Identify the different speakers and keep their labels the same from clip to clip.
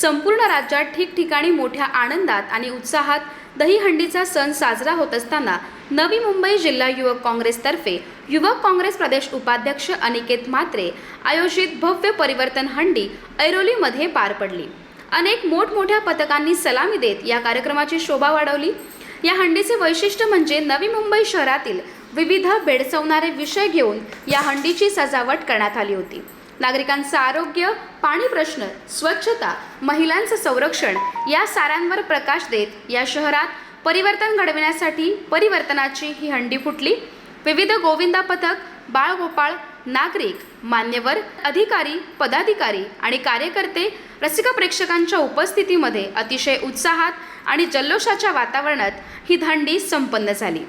Speaker 1: संपूर्ण राज्यात ठिकठिकाणी मोठ्या आनंदात आणि उत्साहात दहीहंडीचा सण साजरा होत असताना नवी मुंबई जिल्हा युवक काँग्रेसतर्फे युवक काँग्रेस प्रदेश उपाध्यक्ष अनिकेत म्हात्रे आयोजित भव्य परिवर्तन हंडी ऐरोलीमध्ये पार पडली. अनेक मोठमोठ्या पथकांनी सलामी देत या कार्यक्रमाची शोभा वाढवली. या हंडीचे वैशिष्ट्य म्हणजे नवी मुंबई शहरातील विविध भेडसवणारे विषय घेऊन या हंडीची सजावट करण्यात आली होती. नागरिकांचं आरोग्य पाणी प्रश्न स्वच्छता महिलांचं संरक्षण या साऱ्यांवर प्रकाश देत या शहरात परिवर्तन घडविण्यासाठी परिवर्तनाची ही हंडी फुटली. विविध गोविंदा पथक बाळगोपाळ नागरिक मान्यवर अधिकारी पदाधिकारी आणि कार्यकर्ते रसिका प्रेक्षकांच्या उपस्थितीमध्ये अतिशय उत्साहात आणि जल्लोषाच्या वातावरणात ही धांडी संपन्न झाली.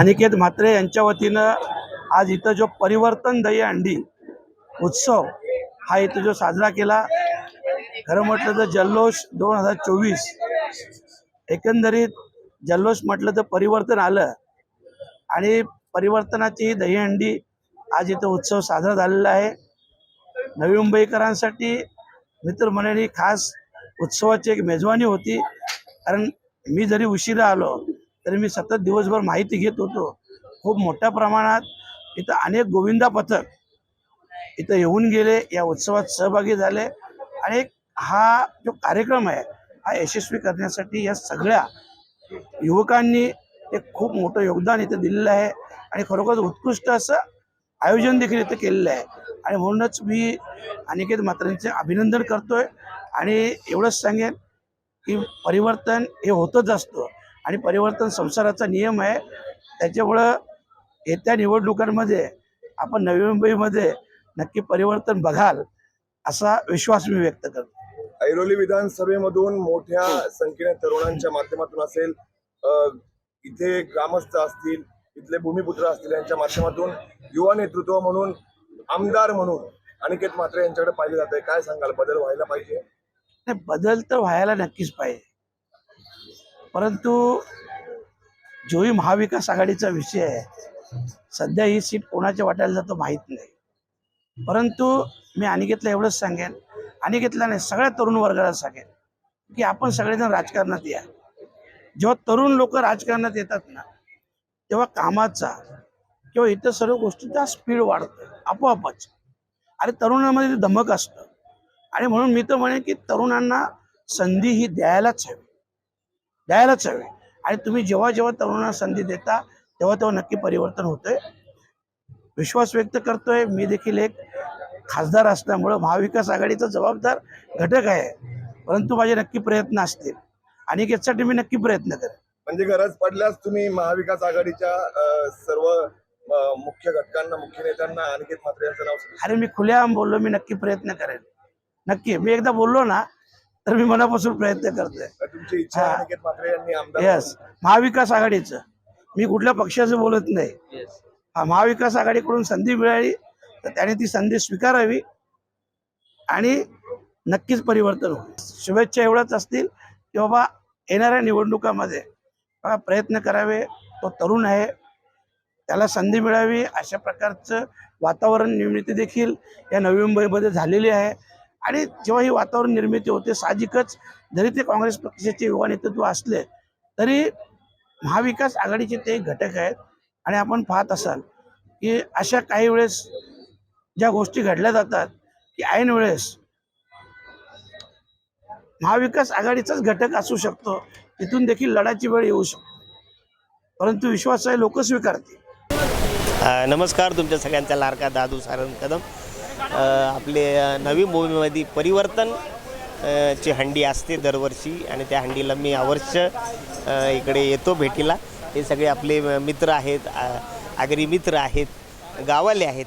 Speaker 2: अनिकेत म्हात्रे यांच्या वतीनं आज इथं जो परिवर्तन दहीहंडी उत्सव हा इथं जो साजरा केला खरं म्हटलं तर जल्लोष दोन हजार चोवीस एकंदरीत जल्लोष म्हटलं तर परिवर्तन आलं आणि परिवर्तनाची दहीहंडी आज इथं उत्सव साजरा झालेला आहे. नवी मुंबईकरांसाठी मित्रमंडळी खास उत्सवाची एक मेजवानी होती. कारण मी जरी उशिरा आलो तरी मी सतत दिवसभर माहिती घेत होतो. खूप मोठ्या प्रमाणात इथं अनेक गोविंदा पथक इथं येऊन गेले या उत्सवात सहभागी झाले आणि हा जो कार्यक्रम आहे हा यशस्वी करण्यासाठी या सगळ्या युवकांनी एक खूप मोठं योगदान इथं दिलेलं आहे आणि खरोखर उत्कृष्ट असं आयोजन देखील इथं केलेलं आहे. आणि म्हणूनच मी अनिकेत मात्रांचे अभिनंदन करतोय आणि एवढंच सांगेन की परिवर्तन हे होतच असतं. आणि परिवर्तन संसाराचा नियम आहे. त्याच्यामुळं येत्या निवडणुकांमध्ये आपण नवी मुंबईमध्ये नक्की परिवर्तन बघाल असा विश्वास मी व्यक्त करतो.
Speaker 3: ऐरोली विधानसभेमधून मोठ्या संख्येने तरुणांच्या माध्यमातून असेल इथे ग्रामस्थ असतील इथले भूमिपुत्र असतील यांच्या माध्यमातून युवा नेतृत्व म्हणून आमदार म्हणून अनिकेत मात्रे यांच्याकडे पाहिजे जात आहे काय सांगाल? बदल व्हायला पाहिजे?
Speaker 2: नाही बदल तर व्हायला नक्कीच पाहिजे. परंतु जोही महाविकास आघाडीचा विषय आहे. सध्या ही सीट कोणाच्या वाटायला जातो माहीत नाही. परंतु मी अनिकेतला एवढंच सांगेन. अनिकेतला नाही सगळ्या तरुण वर्गाला सांगेन की आपण सगळेजण राजकारणात या. जेव्हा तरुण लोक राजकारणात येतात ना तेव्हा कामाचा किंवा इतर सर्व गोष्टींचा स्पीड वाढतो आपोआपच. आणि तरुणामध्ये ते धमक असतं. आणि म्हणून मी तर म्हणेन की तरुणांना संधी ही द्यायलाच हवी. द्यायलाच हवी. आणि तुम्ही जेव्हा जेव्हा तरुणांना संधी देता तेव्हा तेव्हा नक्की परिवर्तन होतंय. विश्वास व्यक्त करतोय. मी देखील एक खासदार असल्यामुळं महाविकास आघाडीचा जबाबदार घटक आहे. परंतु माझे नक्की प्रयत्न असतील. आणि याच्यासाठी मी नक्की प्रयत्न करेन.
Speaker 3: म्हणजे गरज पडल्यास तुम्ही महाविकास आघाडीच्या सर्व मुख्य घटकांना मुख्य नेत्यांना अनिकेत मात्रे यांचं नाव.
Speaker 2: अरे मी खुलेआम बोललो मी नक्की प्रयत्न करेन. नक्की मी एकदा बोललो ना तर मी मनापासून प्रयत्न करतोय.
Speaker 3: तुमची इच्छा आहे. अनिकेत मात्रे यांनी आमदार
Speaker 2: येस महाविकास आघाडीचं. मी कुठल्या पक्षाचं बोलत नाही. हा महाविकास आघाडीकडून संधी मिळाली तर त्याने ती संधी स्वीकारावी आणि नक्कीच परिवर्तन होईल. शुभेच्छा एवढंच असतील की बाबा येणाऱ्या निवडणुकामध्ये प्रयत्न करावे तो तरुण आहे त्याला संधी मिळावी अशा प्रकारचं वातावरण निर्मिती देखील या नवी मुंबईमध्ये झालेली आहे. आणि जेव्हा ही वातावरण निर्मिती होते साहजिकच जरी ते काँग्रेस पक्षाचे युवा नेतृत्व असले तरी महाविकास आघाडीचे ते घटक आहेत. आणि आपण पाहत असाल की अशा काही वेळेस ज्या गोष्टी घडल्या जातात की ऐन वेळेस महाविकास आघाडीचाच घटक असू शकतो तिथून देखील लढाची वेळ येऊ शकतो. परंतु विश्वास आहे लोक स्वीकारतील.
Speaker 4: नमस्कार तुमच्या सगळ्यांचा लाडका दादू सारंग कदम. आपले नवी मुंबईमध्ये परिवर्तन ची हंडी असते दरवर्षी आणि त्या हंडीला मी अवश्य इकडे येतो भेटीला. हे सगळे आपले मित्र आहेत आगरी मित्र आहेत गावाले आहेत.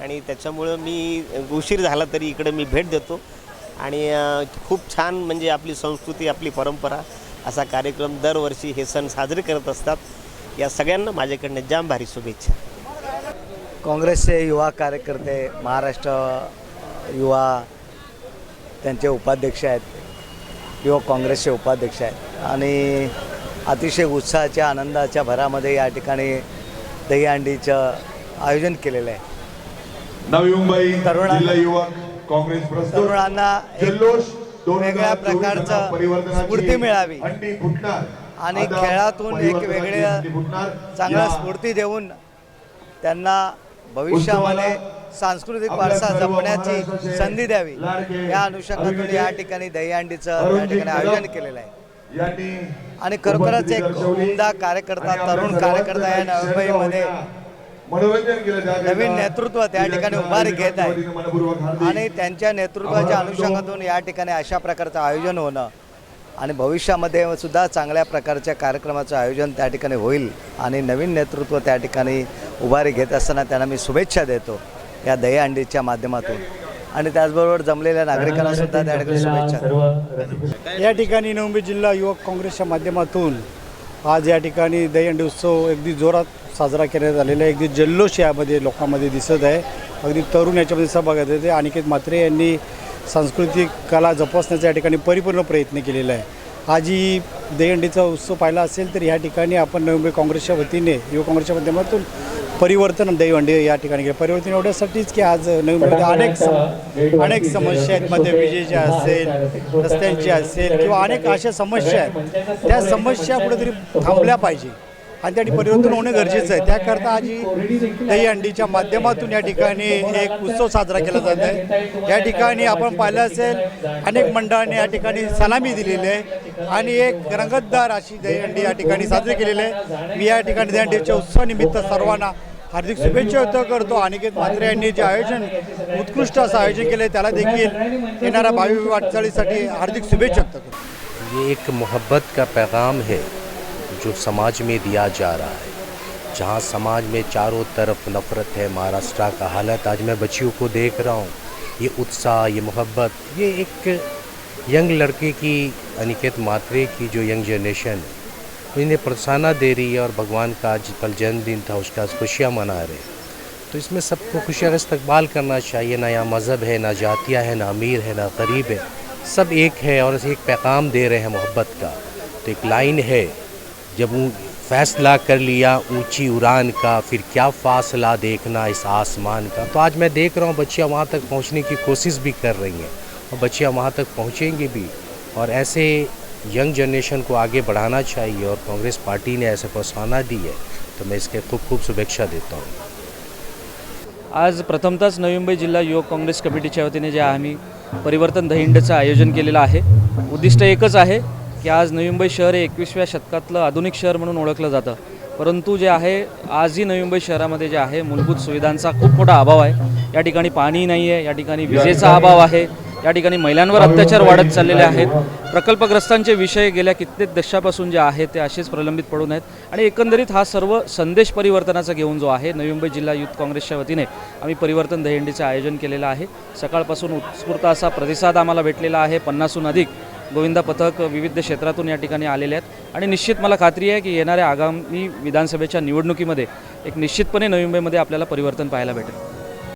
Speaker 4: आणि त्याच्यामुळं मी उशीर झाला तरी इकडे मी भेट देतो. आणि खूप छान म्हणजे आपली संस्कृती आपली परंपरा असा कार्यक्रम दरवर्षी हे सण साजरे करत असतात. या सगळ्यांना माझ्याकडनं जाम भारी शुभेच्छा.
Speaker 5: काँग्रेसचे युवा कार्यकर्ते महाराष्ट्र युवा त्यांचे उपाध्यक्ष आहेत युवक काँग्रेसचे उपाध्यक्ष आहेत आणि अतिशय उत्साहाच्या आनंदाच्या भरामध्ये या ठिकाणी दहीहंडीचं आयोजन केलेलं आहे
Speaker 6: नवी मुंबई
Speaker 5: तरुणांना-
Speaker 6: युवक काँग्रेस
Speaker 5: तरुणांना वेगळ्या प्रकारचं स्फूर्ती मिळावी. आणि खेळातून एक
Speaker 6: परिवर्तनाची
Speaker 5: वेगळे
Speaker 6: हंडी फुटणार.
Speaker 5: चांगला
Speaker 6: या
Speaker 5: स्फूर्ती देऊन त्यांना भविष्यामध्ये सांस्कृतिक वारसा जपण्याची संधी द्यावी या अनुषंगातून या ठिकाणी दहीहंडीचं या ठिकाणी आयोजन केलेलं आहे
Speaker 6: यांनी
Speaker 5: आणि खरोखरच एक. उमदा कार्यकर्ता तरुण कार्यकर्ता या मुंबईमध्ये नवीन नेतृत्व त्या ठिकाणी उभारी घेत आहे. आणि त्यांच्या नेतृत्वाच्या अनुषंगातून या ठिकाणी अशा प्रकारचं आयोजन होणं आणि भविष्यामध्ये सुद्धा चांगल्या प्रकारच्या कार्यक्रमाचं आयोजन त्या ठिकाणी होईल आणि नवीन नेतृत्व त्या ठिकाणी उभारी घेत असताना त्यांना मी शुभेच्छा देतो या दहीहंडीच्या माध्यमातून. आणि त्याचबरोबर जमलेल्या नागरिकांना सुद्धा त्या ठिकाणी शुभेच्छा.
Speaker 7: या ठिकाणी नवंबी जिल्हा युवक काँग्रेसच्या माध्यमातून आज या ठिकाणी दहीहंडी उत्सव अगदी जोरात साजरा करण्यात आलेला आहे. अगदी जल्लोष यामध्ये लोकांमध्ये दिसत आहे. अगदी तरुण याच्यामध्ये सहभाग घेत होते अनिकेत म्हात्रे यांनी सांस्कृतिक कला जोपासण्याचा या ठिकाणी परिपूर्ण प्रयत्न केलेला आहे. आज ही दहीहंडीचा उत्सव पाहिला असेल तर या ठिकाणी आपण नवंबी काँग्रेसच्या वतीने युवक काँग्रेसच्या माध्यमातून परिवर्तन दहीहंडी या ठिकाणी केलं परिवर्तन एवढ्यासाठीच की आज नवीन अनेक अनेक समस्या आहेत. मध्ये विजेच्या असेल रस्त्यांची असेल किंवा अनेक अशा समस्या आहेत. त्या समस्या कुठेतरी थांबल्या पाहिजे. आणि त्या ठिकाणी परिवर्तन होणं गरजेचं आहे. त्याकरता आज ही दहीहंडीच्या माध्यमातून या ठिकाणी एक उत्सव साजरा केला जात आहे. या ठिकाणी आपण पाहिलं असेल अनेक मंडळांनी या ठिकाणी सलामी दिलेली आहे आणि एक रंगतदार अशी दहीहंडी या ठिकाणी साजरी केलेली आहे. मी या ठिकाणी दहीहंडीच्या उत्सवानिमित्त सर्वांना हार्दिक शुभेच्छा व्यक्त करतो. अनिकेत म्हात्रे यांनी जे आयोजन उत्कृष्ट असं आयोजन केलं त्याला देखील येणाऱ्या भावी वाटचालीसाठी हार्दिक शुभेच्छा व्यक्त करतो.
Speaker 8: ये एक मोहब्बत का पैगाम है? जो समाज में दिया जा रहा है। जहाँ समाज में चारों तरफ़ नफ़रत है, महाराष्ट्र का हालत आज मैं बच्चियों को देख रहा हूँ। ये उत्साह, ये मोहब्बत, ये एक यंग लड़के की, अनिकेत मात्रे की जो यंग जनरेशन है वो इन्हें प्रोत्साहन दे रही है और भगवान का आज कल जन्मदिन था, उसका आज खुशियाँ मना रहे तो इसमें सबको खुशियाँ का इस्तकबाल करना चाहिए। ना यहाँ मज़हब है, ना जातिया है, ना अमीर है, ना गरीब है, सब एक है और एक पैगाम दे रहे हैं मोहब्बत का। तो एक लाइन है जब ऊ- फैसला कर लिया ऊँची उड़ान का, फिर क्या फासला देखना इस आसमान का? तो आज मैं देख रहा हूँ बच्चियाँ वहाँ तक पहुँचने की कोशिश भी कर रही हैं और बच्चियाँ वहाँ तक पहुँचेंगी भी। और ऐसे यंग जनरेशन को आगे बढ़ाना चाहिए और कांग्रेस पार्टी ने ऐसे प्रोत्साहन दी है तो मैं इसके खूब खूब शुभेच्छा देता हूँ।
Speaker 9: आज प्रथमतःच नवी मुंबई जिल्हा युवक काँग्रेस कमिटीच्या वतीने जे आम्ही परिवर्तन दहिंडचं आयोजन केलेलं आहे, उद्दिष्ट आहे की आज नवी मुंबई शहर हे एकविसव्या शतकातलं आधुनिक शहर म्हणून ओळखलं जातं. परंतु जे आहे आजही नवी मुंबई शहरामध्ये जे आहे मूलभूत सुविधांचा खूप मोठा अभाव आहे. या ठिकाणी पाणी नाही आहे या ठिकाणी विजेचा अभाव आहे. या ठिकाणी महिलांवर अत्याचार वाढत चाललेले आहेत. प्रकल्पग्रस्तांचे विषय गेल्या कित्येक दशकापासून जे आहेत ते असेच प्रलंबित पडून आहेत. आणि एकंदरीत हा सर्व संदेश परिवर्तनाचा घेऊन जो आहे नवी मुंबई जिल्हा युथ काँग्रेसच्या वतीने आम्ही परिवर्तन दहीहंडीचं आयोजन केलेलं आहे. सकाळपासून उत्स्फूर्त असा प्रतिसाद आम्हाला भेटलेला आहे. पन्नासहून अधिक गोविंदा पथक विविध क्षेत्रातून या ठिकाणी आलेले आहेत. आणि निश्चित मला खात्री आहे की येणाऱ्या आगामी विधानसभेच्या निवडणुकीमध्ये एक निश्चितपणे नोव्हेंबरमध्ये आपल्याला परिवर्तन पाहायला भेटेल.